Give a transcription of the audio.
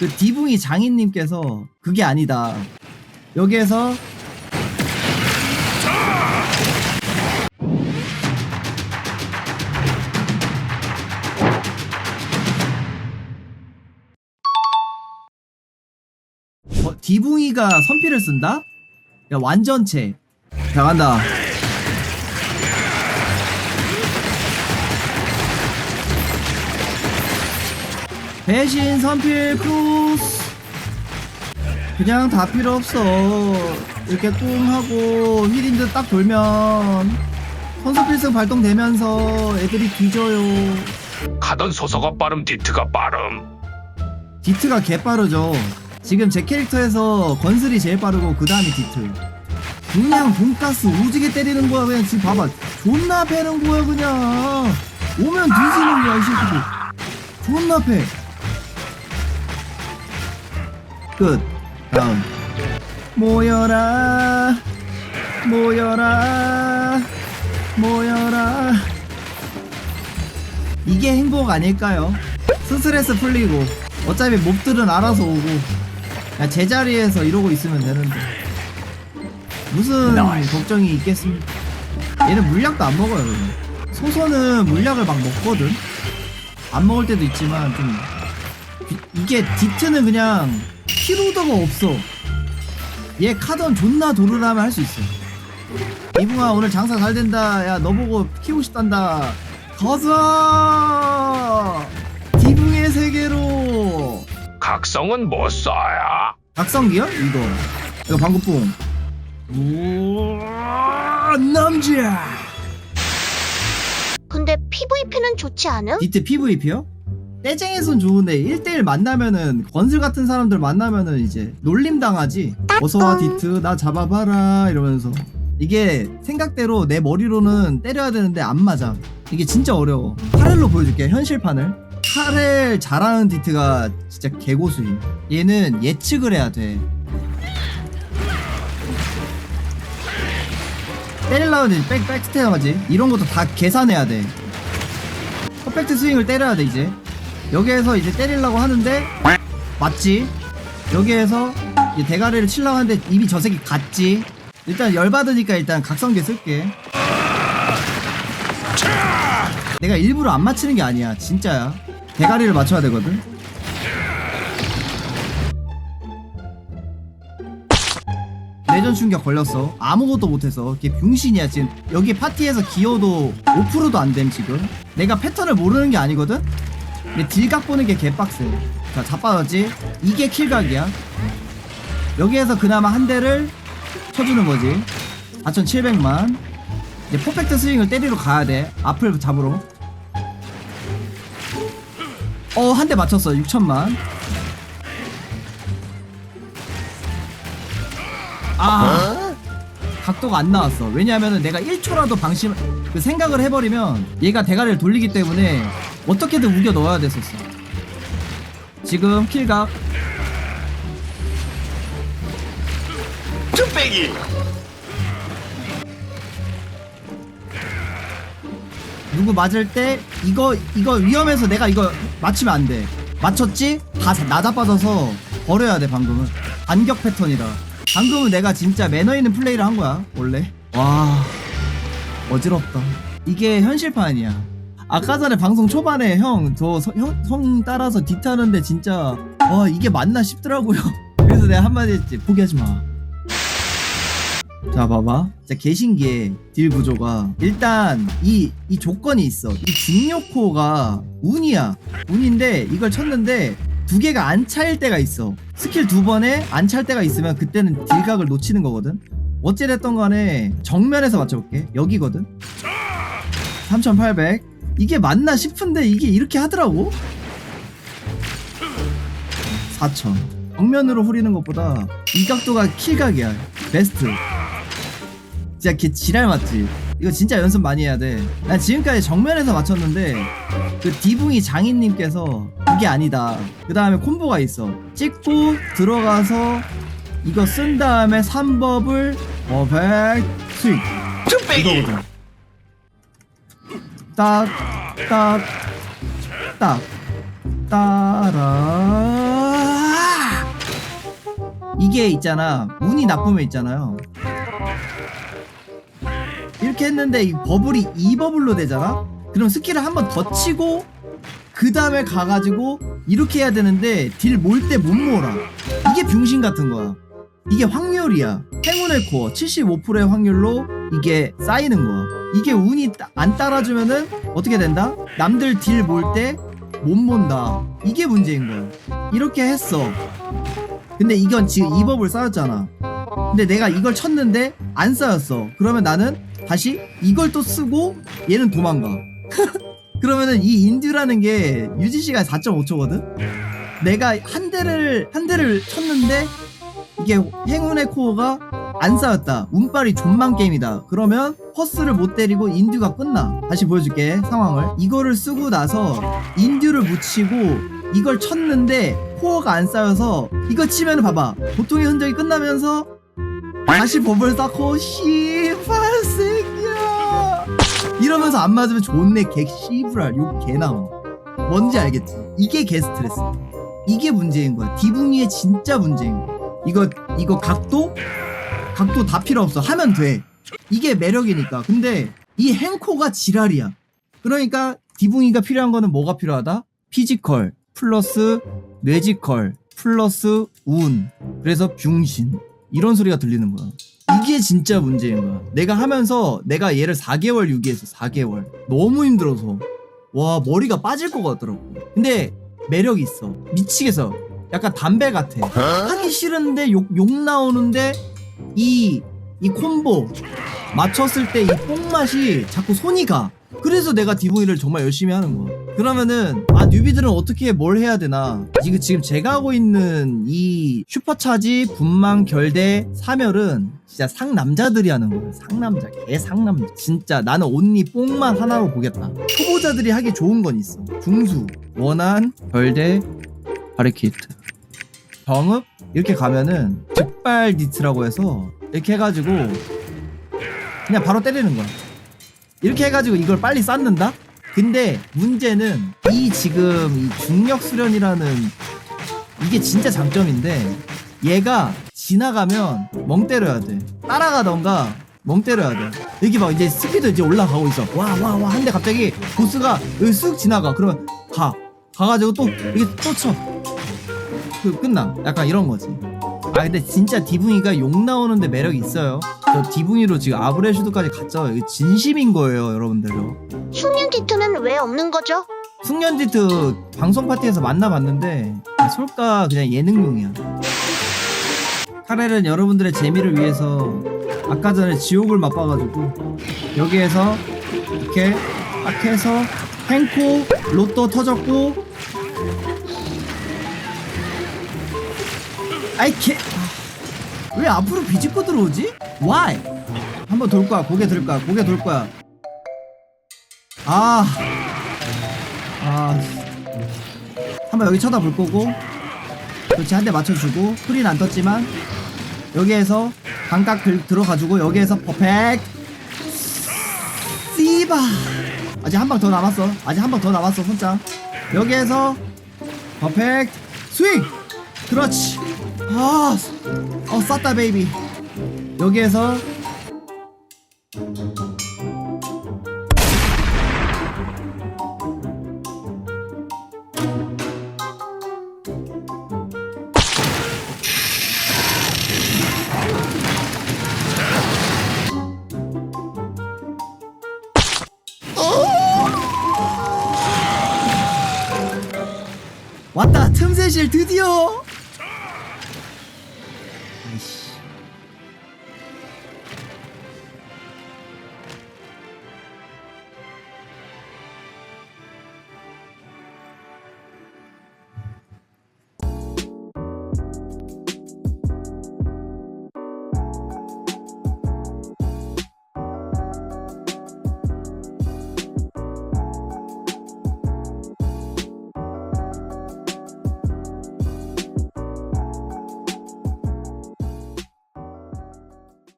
그 디붕이 장인님께서 그게 아니다. 여기에서 어, 디붕이가 선피를 쓴다? 야 완전체. 자 간다. 배신 선필 크로스. 그냥 다 필요 없어. 이렇게 꿍 하고 힐인드 딱 돌면 선수 필승 발동되면서 애들이 뒤져요. 가던 소서가 빠름 디트가 빠름. 디트가 개 빠르죠. 지금 제 캐릭터에서 건슬이 제일 빠르고 그 다음이 디트. 그냥 돈가스 오지게 때리는 거야 그냥. 지금 봐봐. 존나 패는 거야 그냥. 오면 뒤지는 거야 이 새끼들. 존나 패 끝. 다음. 모여라. 모여라. 모여라. 이게 행복 아닐까요? 스트레스 풀리고 어차피 몹들은 알아서 오고 그냥 제자리에서 이러고 있으면 되는데 무슨 걱정이 있겠습니까? 얘는 물약도 안 먹어요. 그냥. 소소는 물약을 막 먹거든. 안 먹을 때도 있지만 좀 이- 이게 디트는 그냥 키로더가 없어. 얘 카던 존나 도르라면 할 수 있어. 이붕아 오늘 장사 잘 된다. 야 너 보고 키우고 싶단다. 가자. 디붕의 세계로. 각성은 못 써야 각성기요? 이거. 이거 방구뽕. 우와 남자. 근데 PVP는 좋지 않음? 디트 PVP요? 떼쟁이선 좋은데 1대1 만나면은 건슬 같은 사람들 만나면은 이제 놀림 당하지? 어서와 디트. 나 잡아봐라. 이러면서. 이게 생각대로 내 머리로는 때려야 되는데 안 맞아. 이게 진짜 어려워. 카렐로 보여줄게 현실판을. 카렐 잘하는 디트가 진짜 개고수임. 얘는 예측을 해야 돼. 때리려면 백, 백스텝 하지. 이런 것도 다 계산해야 돼. 퍼펙트 스윙을 때려야 돼 이제 여기에서 이제 때리려고 하는데 맞지? 여기에서 이제 대가리를 치려고 하는데 이미 저 새끼 갔지? 일단 열받으니까 일단 각성기 쓸게. 내가 일부러 안 맞히는 게 아니야 진짜야. 대가리를 맞춰야 되거든. 내전 충격 걸렸어. 아무것도 못해서. 걔 병신이야 지금. 여기 파티에서 기어도 5%도 안 됨 지금. 내가 패턴을 모르는 게 아니거든 근데 딜각 보는 게 개빡세. 자 자빠졌지? 이게 킬각이야. 여기에서 그나마 한 대를 쳐주는 거지. 4700만. 이제 퍼펙트 스윙을 때리러 가야 돼. 앞을 잡으러. 어 한 대 맞췄어. 6천만. 아. 각도가 안 나왔어. 왜냐하면 내가 1초라도 방심 그 생각을 해버리면 얘가 대가리를 돌리기 때문에 어떻게든 우겨 넣어야 됐었어 지금 킬각 쭈빼기 누구 맞을 때 이거 이거 위험해서 내가 이거 맞추면 안 돼. 맞췄지? 다 나자빠져서 버려야 돼 방금은. 반격 패턴이라. 방금은 내가 진짜 매너 있는 플레이를 한 거야 원래. 와 어지럽다. 이게 현실판이야. 아까 전에 방송 초반에 형저형 따라서 디타는데 진짜 와 이게 맞나 싶더라고요. 그래서 내가 한마디 했지. 포기하지 마. 자 봐봐. 진짜 개신기해. 딜 구조가. 일단 이, 이 조건이 있어. 이 중력호가 운이야. 운인데 이걸 쳤는데 두 개가 안 차일 때가 있어. 스킬 두 번에 안 찰 때가 있으면 그때는 딜각을 놓치는 거거든. 어찌됐던 간에 정면에서 맞춰볼게. 여기거든. 3800 이게 맞나 싶은데 이게 이렇게 하더라고 4000 정면으로 후리는 것보다 이 각도가 킬각이야 베스트 진짜 걔 지랄 맞지? 이거 진짜 연습 많이 해야 돼. 난 지금까지 정면에서 맞췄는데 그 디붕이 장인님께서 그게 아니다. 그 다음에 콤보가 있어. 찍고 들어가서 이거 쓴 다음에 3법을 어백 스윙 이거거든. 딱, 딱, 딱, 따라. 이게 있잖아. 운이 나쁘면 있잖아요. 이렇게 했는데 이 버블이 2버블로 되잖아? 그럼 스킬을 한 번 더 치고 그 다음에 가가지고 이렇게 해야 되는데 딜 몰 때 못 몰아 이게 병신 같은 거야. 이게 확률이야. 행운의 코어. 75%의 확률로 이게 쌓이는 거야 이게 운이 따- 안 따라주면은 어떻게 된다? 남들 딜 몰 때못 mon다. 이게 문제인 거야. 이렇게 했어. 근데 이건 지금 2법을 쌓였잖아. 근데 내가 이걸 쳤는데 안 쌓였어. 그러면 나는 다시 이걸 또 쓰고 얘는 도망가. 그러면은 이 인듀라는 게 유지 시간 4.5초거든? 내가 한 대를 한 대를 쳤는데 이게 행운의 코어가 안 쌓였다. 운빨이 존만 게임이다. 그러면 퍼스를 못 때리고 인듀가 끝나. 다시 보여줄게 상황을. 이거를 쓰고 나서 인듀를 묻히고 이걸 쳤는데 코어가 안 쌓여서 이거 치면 봐봐. 보통의 흔적이 끝나면서 다시 버블 쌓고 씨발 새끼야. 이러면서 안 맞으면 존내 개 씨부랄 욕 개나와 뭔지 알겠지? 이게 개 스트레스. 이게 문제인 거야. 디붕이의 진짜 문제인 거야. 이거 이거 각도 각도 다 필요 없어. 하면 돼. 이게 매력이니까. 근데 이 행코가 지랄이야. 그러니까 디붕이가 필요한 거는 뭐가 필요하다? 피지컬 플러스 뇌지컬 플러스 운. 그래서 병신. 이런 소리가 들리는 거야. 이게 진짜 문제인 거야. 내가 하면서 내가 얘를 4개월 유기했어 4개월. 너무 힘들어서. 와 머리가 빠질 것 같더라고. 근데 매력이 있어. 미치겠어. 약간 담배 같아. 하기 싫은데 욕, 욕 나오는데 이, 이 콤보 맞췄을 때 이 뽕맛이 자꾸 손이 가. 그래서 내가 디보이를 정말 열심히 하는 거야. 그러면은 아 뉴비들은 어떻게 뭘 해야 되나? 지금 지금 제가 하고 있는 이 슈퍼차지 분망 결대 사멸은 진짜 상남자들이 하는 거야. 상남자 개 상남자. 진짜 나는 온리 뽕만 하나로 보겠다. 초보자들이 하기 좋은 건 있어. 중수 원한 결대 바리키트. 정읍 이렇게 가면은 즉발 디트라고 해서 이렇게 해가지고 그냥 바로 때리는 거야. 이렇게 해가지고 이걸 빨리 쌓는다? 근데 문제는 이 지금 이 중력 수련이라는 이게 진짜 장점인데 얘가 지나가면 멍 때려야 돼. 따라가던가 멍 때려야 돼. 여기 막 이제 스피드 이제 올라가고 있어. 와 와 와. 한데 갑자기 보스가 여기 쓱 지나가. 그러면 가. 가가지고 또 이게 또쳐 그 끝나 약간 이런 거지. 아 근데 진짜 디붕이가 욕 나오는데 매력이 있어요. 저 디붕이로 지금 아브레슈드까지 갔죠. 이거 진심인 거예요 여러분들 흉년 디트는 왜 없는 거죠? 숙련디트 방송 파티에서 만나봤는데 아, 솔까 그냥 예능용이야. 카렐은 여러분들의 재미를 위해서 아까 전에 지옥을 맛봐가지고 여기에서 이렇게 딱 해서 행코 로또 터졌고 아이 개 왜 앞으로 비집고 들어오지? Why? 한번 돌 거야 고개 들 거야 고개 돌 거야 아 아, 한번 여기 쳐다볼 거고, 그렇지 한 대 맞춰주고, 프린 안 떴지만 여기에서 반각 들, 들어가지고 여기에서 퍼펙트 씨바 아직 한 방 더 남았어. 아직 한 방 더 남았어 손장. 여기에서 퍼펙트 스윙. 그렇지. 아, 어 쌌다 베이비. 여기에서 왔다 틈새실 드디어